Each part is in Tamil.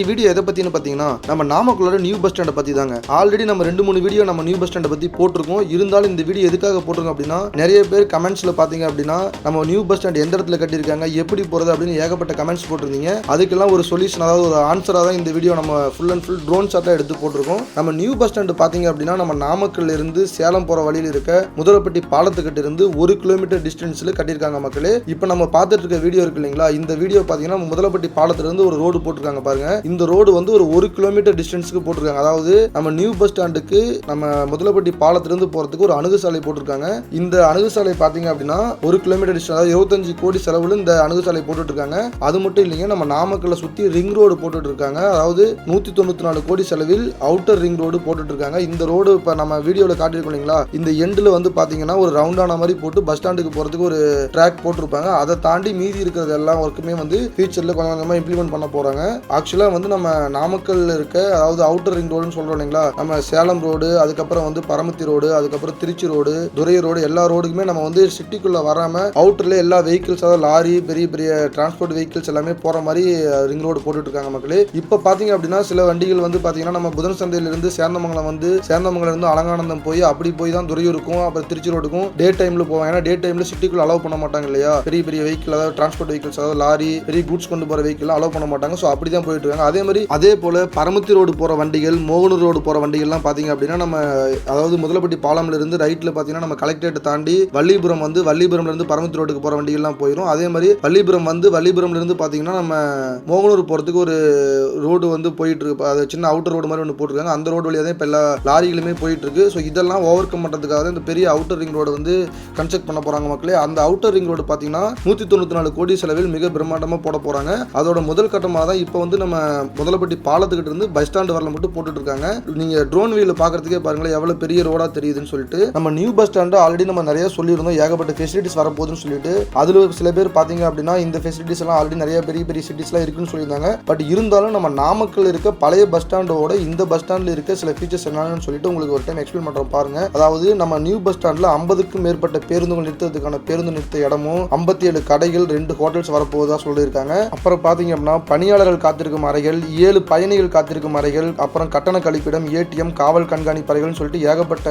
இன்னைக்கு வீடியோ எதை பத்தினு பாத்தீங்கன்னா நம்ம நாமக்கலோட நியூ பஸ் ஸ்டாண்டை பத்தி தாங்க ஆல்ரெடி நம்ம ரெண்டு மூணு வீடியோ நம்ம நியூ பஸ் ஸ்டாண்டை பத்தி போட்டிருக்கோம். இருந்தாலும் இந்த வீடியோ எதுக்காக போட்டிருக்கோம் அப்படின்னா நிறைய பேர் கமெண்ட்ஸ்ல பாத்தீங்க அப்படின்னா நம்ம நியூ பஸ் ஸ்டாண்ட் எந்த இடத்துல கட்டியிருக்காங்க எப்படி போறது அப்படின்னு ஏகப்பட்ட கமெண்ட்ஸ் போட்டிருந்தீங்க. அதுக்கெல்லாம் ஒரு சொல்யூஷன் அதாவது ஒரு ஆன்சராக தான் இந்த வீடியோ நம்ம ஃபுல் அண்ட் ஃபுல் ட்ரோன் ஷாட்டாக எடுத்து போட்டிருக்கோம். நம்ம நியூ பஸ் ஸ்டாண்டு பாத்தீங்க அப்படின்னா நம்ம நாமக்கல்ல இருந்து சேலம் போற வழியில் இருக்க முதலப்பட்டி பாலத்துக்கிட்ட இருந்து ஒரு கிலோமீட்டர் டிஸ்டன்ஸ்ல கட்டியிருக்காங்க மக்களே. இப்போ நம்ம பார்த்துட்டு இருக்க வீடியோ இருக்கு இல்லைங்களா இந்த வீடியோ பார்த்தீங்கன்னா முதலப்பட்டி பாலத்துல இருந்து ஒரு ரோடு போட்டிருக்காங்க பாருங்க. இந்த ரோடு வந்து ஒரு ஒரு கிலோமீட்டர் டிஸ்டன்ஸ்க்கு போட்டிருக்காங்க. அதாவது நம்ம நியூ பஸ் ஸ்டாண்டுக்கு நம்ம முதலப்பட்டி பாலத்திலிருந்து போகிறதுக்கு ஒரு அணுகுசாலை போட்டிருக்காங்க. இந்த அணுகுசாலை பார்த்தீங்க அப்படின்னா ஒரு கிலோமீட்டர் டிஸ்டன்ஸ் அதாவது இருபத்தஞ்சு கோடி செலவில் இந்த அணுகுசாலை போட்டுட்ருக்காங்க. அது மட்டும் இல்லைங்க நம்ம நாமக்கல்ல சுற்றி ரிங் ரோடு போட்டுட்ருக்காங்க. அதாவது நூற்றி தொண்ணூற்றி நாலு கோடி செலவில் அவுட்டர் ரிங் ரோடு போட்டுட்ருக்காங்க. இந்த ரோடு இப்போ நம்ம வீடியோவில் காட்டியிருக்கோம் இல்லைங்களா? இந்த எண்டில் வந்து பார்த்தீங்கன்னா ஒரு ரவுண்டான மாதிரி போட்டு பஸ் ஸ்டாண்டுக்கு போகிறதுக்கு ஒரு ட்ராக் போட்டிருப்பாங்க. அதை தாண்டி மீதி இருக்கிறது எல்லா ஒர்க்குமே வந்து ஃபியூச்சரில் கொஞ்சம் கொஞ்சமாக இம்ப்ளிமெண்ட் பண்ண போகிறாங்க ஆக்சுவலாக வந்து நம்ம நாமக்கல் இருக்க அதாவது அவுட்டர் ரிங் ரோடுன்னு சொல்கிறோம் இல்லைங்களா? நம்ம சேலம் ரோடு அதுக்கப்புறம் வந்து பரமத்தி ரோடு அதுக்கப்புறம் திருச்சி ரோடு துரை ரோடு எல்லா ரோடுக்குமே நம்ம வந்து சிட்டிக்குள்ளே வராமல் அவுட்டரில் எல்லா வெஹிக்கிள்ஸ் அதாவது லாரி பெரிய பெரிய டிரான்ஸ்போர்ட் வெஹிக்கிள்ஸ் எல்லாமே போகிற மாதிரி ரிங் ரோடு போட்டுட்டு இருக்காங்க மக்களே. இப்போ பார்த்தீங்க அப்படின்னா சில வண்டிகள் வந்து பார்த்தீங்கன்னா நம்ம புதன் சந்தையிலிருந்து சேந்தமங்கலம் வந்து சேந்தமங்கலம் இருந்து அலங்கானந்தம் போய் அப்படி போய் தான் துறையூருக்கும் அப்புறம் திருச்சி ரோடுக்கும் டே டைமில் போவாங்க. ஏன்னா டே டைமில் சிட்டிக்குள்ள அலோவ் பண்ண மாட்டாங்க இல்லையா? பெரிய பெரிய வெஹிக்கிள் அதாவது டிரான்ஸ்போர்ட் வெஹிக்கிள்ஸ் அதாவது லாரி பெரிய குட்ஸ் கொண்டு போகிற வெஹிக்கிள் அலோவ் பண்ண மாட்டாங்க. ஸோ அப்படி தான் போயிட்டு இருக்காங்க அதே மாதிரி அதே போல் பரமத்தி ரோடு போகிற வண்டிகள் மோகனூர் ரோடு போகிற வண்டிகள்லாம் பார்த்தீங்க அப்படின்னா நம்ம அதாவது முதலப்பட்டி பாலம்ல இருந்து ரைட்டில் பார்த்தீங்கன்னா நம்ம கலெக்டரேட் தாண்டி வள்ளிபுரம் வந்து வள்ளிபுரம்ல இருந்து பரமத்தி ரோடுக்கு போகிற வண்டிகள்லாம் போயிடும் அதே மாதிரி வள்ளிபுரம் வந்து வள்ளிபுரம்ல இருந்து பார்த்தீங்கன்னா நம்ம மோகனூர் போகிறதுக்கு ஒரு ரோடு வந்து போயிட்டு இருக்கு அது சின்ன அவுட்டர் ரோடு மாதிரி ஒன்று போட்டிருக்காங்க. அந்த ரோடு வழியாக தான் இப்போ எல்லா லாரிகளுமே போயிட்டு இருக்கு ஸோ இதெல்லாம் ஓவர் கம் பண்ணுறதுக்காக தான் இந்த பெரிய அவுட்டர் ரிங் ரோடு வந்து கன்ஸ்ட்ரக்ட் பண்ண போகிறாங்க மக்களே. அந்த அவுட்டர் ரிங் ரோடு பார்த்தீங்கன்னா நூற்றி தொண்ணூற்றி நாலு கோடி செலவில் மிக பிரம்மாண்டமாக போட போகிறாங்க அதோட முதல் கட்டமாக தான் இப்போ வந்து நம்ம முதலப்பட்டி பாலத்துக்கிட்ட இருந்து பஸ் ஸ்டாண்டு வரல மட்டும் போட்டுட்டு இருக்காங்க நீங்கள் ட்ரோன் வியூவில் பார்க்குறதுக்கே பாருங்களேன் எவ்வளோ பெரிய ரோடாக தெரியுதுன்னு சொல்லிட்டு. நம்ம நியூ பஸ் ஸ்டாண்டு ஆல்ரெடி நம்ம நிறைய சொல்லியிருந்தோம். ஏகப்பட்ட ஃபெசிலிட்டிஸ் வரப்போகுதுன்னு சொல்லிட்டு. அதில் சில பேர் பார்த்தீங்க அப்படின்னா இந்த ஃபெசிலிட்டிஸ் எல்லாம் ஆல்ரெடி நிறைய பெரிய பெரிய சிட்டிஸ்லாம் இருக்குன்னு சொல்லியிருந்தாங்க. பட் இருந்தாலும் நம்ம நாமக்கல் இருக்க பழைய பஸ் ஸ்டாண்டோட இந்த பஸ் ஸ்டாண்டில் இருக்க சில ஃபீச்சர்ஸ் என்னன்னு சொல்லிட்டு உங்களுக்கு ஒரு டைம் எக்ஸ்பிளைன் பண்ணுறோம் பாருங்க. அதாவது நம்ம நியூ பஸ் ஸ்டாண்டில் ஐம்பதுக்கும் மேற்பட்ட பேருந்துகள் நிறுத்துறதுக்கான பேருந்து நிறுத்த இடமும் ஐம்பத்தி ஏழு கடைகள் ரெண்டு ஹோட்டல்ஸ் வரப்போவதா சொல்லியிருக்காங்க. அப்புறம் பார்த்தீங்க அப்படின்னா பணியாளர்கள் காத்திருக்கும் அறைகள் ஏழு பயணிகள் காத்திருக்கும் அறைகள் அப்புறம் கட்டண கழிப்பிடம் ஏடிஎம் காவல் கண்காணிப்பு அறைகள்னு சொல்லிட்டு ஏகப்பட்ட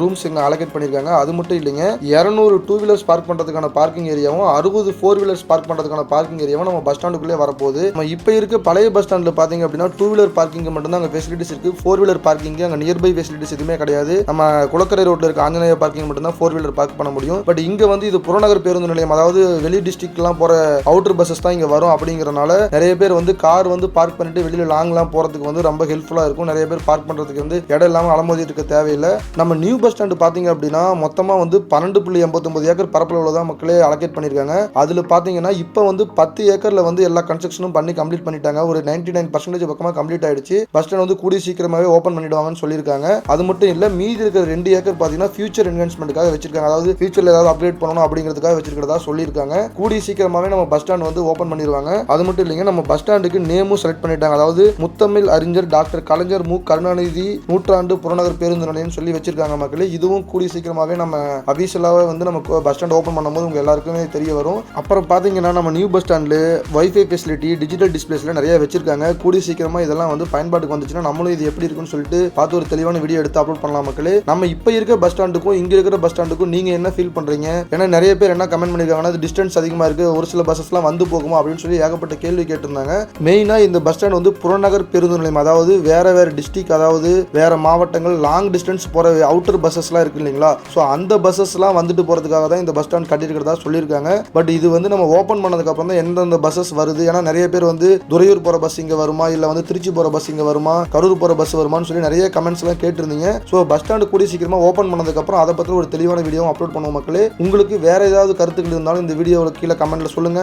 ரூம்ஸ் இங்கே அலோகேட் பண்ணியிருக்காங்க அது மட்டும் இல்லைங்க இரநூறு டூ வீலர்ஸ் பார்க் பண்ணுறதுக்கான பார்க்கிங் ஏரியாவும் அறுபது ஃபோர் வீலர்ஸ் பார்க் பண்ணுறதுக்கான பார்க்கிங் ஏரியாவும் நம்ம பஸ் ஸ்டாண்டுக்குள்ளே வரப்போகுது. நம்ம இப்போ இருக்க பழைய பஸ் ஸ்டாண்டில் பார்த்தீங்க அப்படின்னா டூ வீலர் பார்க்கிங் மட்டும்தான் அங்கே ஃபெசிலிட்டிஸ் இருக்குது ஃபோர் வீலர் பார்க்கிங் அங்கே நியர்பை ஃபெசிலிட்டிஸ் எதுவுமே கிடையாது. நம்ம குளக்கரை ரோட்டில் இருக்க ஆஞ்சநேய பார்க்கிங் மட்டும்தான் ஃபோர் வீலர் பார்க் பண்ண முடியும். பட் இங்கே வந்து இது புறநகர் பேருந்து நிலையம் அதாவது வெளி டிஸ்ட்ரிக்ட்லாம் போகிற அவுட்டர் பஸ்ஸஸ் தான் இங்கே வரும் அப்படிங்கிறனால நிறைய பேர் வந்து கார் வந்து பார்க் பண்ணிட்டு வெளியில் லாங்லாம் போகிறதுக்கு வந்து ரொம்ப ஹெல்ப்ஃபுல்லாக இருக்கும். நிறைய பேர் பார்க் பண்ணுறதுக்கு வந்து இடம் இல்லாமல் அலமோதி இருக்க தேவையில்லை. நம்ம நியூ பஸ் ஸ்டாண்டு பார்த்தீங்க அப்படின்னா மொத்தமாக வந்து பன்னெண்டு புள்ளி எண்பத்தொம்பது ஏக்கர் பரப்பளவில் தான் மக்களே அலோகேட் பண்ணியிருக்காங்க. அதில் பார்த்தீங்கன்னா இப்போ வந்து பத்து ஏக்கரில் வந்து எல்லா கன்ஸ்ட்ரக்ஷனும் பண்ணி கம்ப்ளீட் பண்ணிட்டாங்க. ஒரு நைன்டி நைன் பர்சன்டேஜ் பக்கமாக கம்ப்ளீட் ஆயிடுச்சு. பஸ் ஸ்டாண்ட் வந்து கூடிய சீக்கிரமாகவே ஓப்பன் பண்ணிடுவாங்கன்னு சொல்லியிருக்காங்க. அது மட்டும் இல்லை மீதி இருக்கிற ரெண்டு ஏக்கர் பார்த்தீங்கன்னா ஃபியூச்சர் என்ஹான்ஸ்மெண்ட்டுக்காக வச்சிருக்காங்க. அதாவது ஃபியூச்சரில் ஏதாவது அப்டேட் பண்ணணும் அப்படிங்கிறதுக்காக வச்சிருக்கிறதா சொல்லியிருக்காங்க. கூடிய சீக்கிரமாகவே நம்ம பஸ் ஸ்டாண்ட் வந்து ஓப்பன் பண்ணிடுவாங்க. அது மட்டும் இல்லைங்க நம்ம பஸ் ஸ்டாண்டுக்கு நேமும் செலக்ட் பண்ணிட்டாங்க. அதாவது முத்தமிழ் அறிஞர் டாக்டர் கலைஞர் மு. கருணாநிதி நூற்றாண்டு புறநகர் பேருந்து நிலையம் சொல்லி வச்சிருக்காங்க மக்களே. இதுவும் கூடிய சீக்கிரமாகவே நம்ம அபிஷியலாகவே வந்து நம்ம பஸ் ஸ்டாண்ட் ஓப்பன் பண்ணும்போது உங்க எல்லாருக்குமே தெரிய வரும். அப்புறம் பார்த்தீங்கன்னா நம்ம நியூ பஸ் ஸ்டாண்டில் வைஃபை ஃபெசிலிட்டி டிஜிட்டல் டிஸ்பிளேஸ்ல நிறைய வச்சிருக்காங்க. கூடிய சீக்கிரமாக இதெல்லாம் வந்து பயன்பாட்டுக்கு வந்துச்சுன்னா நம்மளும் இது எப்படி இருக்குன்னு சொல்லிட்டு பார்த்து ஒரு தெளிவான வீடியோ எடுத்து அப்லோட் பண்ணலாம் மக்களே. நம்ம இப்போ இருக்க பஸ் ஸ்டாண்டுக்கும் இங்கே இருக்கிற பஸ் ஸ்டாண்டுக்கும் நீங்கள் என்ன ஃபீல் பண்ணுறீங்க ஏன்னா நிறைய பேர் என்ன கமெண்ட் பண்ணியிருக்காங்கன்னா டிஸ்டன்ஸ் அதிகமாக இருக்குது ஒரு சில பஸ்ஸஸ்லாம் வந்து போகுமா? அப்படின்னு சொல்லி ஏகப்பட்ட கேள்வி கேட்டிருந்தாங்க. மெயினாக இந்த இந்த பஸ் ஸ்டாண்ட் வந்து புறநகர் பேருந்து நிலையம். அதாவது வேற வேற டிஸ்ட்ரிக் அதாவது வேற மாவட்டங்கள் லாங் டிஸ்டன்ஸ் போகிற அவுட்டர் பஸ்ஸஸ்லாம் இருக்கு இல்லைங்களா? ஸோ அந்த பஸ்ஸஸ்லாம் வந்துட்டு போகிறதுக்காக தான் இந்த பஸ் ஸ்டாண்ட் கட்டிருக்கிறதா சொல்லியிருக்காங்க. பட் இது வந்து நம்ம ஓப்பன் பண்ணதுக்கப்புறம் தான் எந்தெந்த பஸ்ஸஸ் வருது? ஏன்னா நிறைய பேர் வந்து துறையூர் போகிற பஸ் இங்கே வருமா? இல்லை வந்து திருச்சி போகிற பஸ் இங்கே வருமா? கரூர் போகிற பஸ் வருமான்னு சொல்லி நிறைய கமெண்ட்ஸ் எல்லாம் கேட்டிருந்தீங்க. ஸோ பஸ் ஸ்டாண்டு கூடிய சீக்கிரமாக ஓப்பன் பண்ணதுக்கப்புறம் அதை பற்றி ஒரு தெளிவான வீடியோ அப்லோட் பண்ணுவோம் மக்களே. உங்களுக்கு வேற ஏதாவது கருத்துக்கள் இருந்தாலும் இந்த வீடியோவில் கீழே கமெண்ட்ல சொல்லுங்க.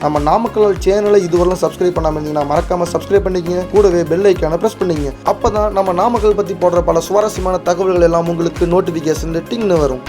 நம்ம நாமக்கல் சேனலை இதுவரை சப்ஸ்கிரைப் பண்ணாம இருந்தீங்கன்னா மறக்காம சப்ஸ்கிரைப் பண்ணிக்கங்க. கூடவே பெல் ஐக்கான பிரஸ் பண்ணிக்கங்க. அப்பதான் நம்ம நாமக்கல் பத்தி போடுற பல சுவாரஸ்யமான தகவல்கள் எல்லாம் உங்களுக்கு நோட்டிபிகேஷன் டிங்னு வரும்.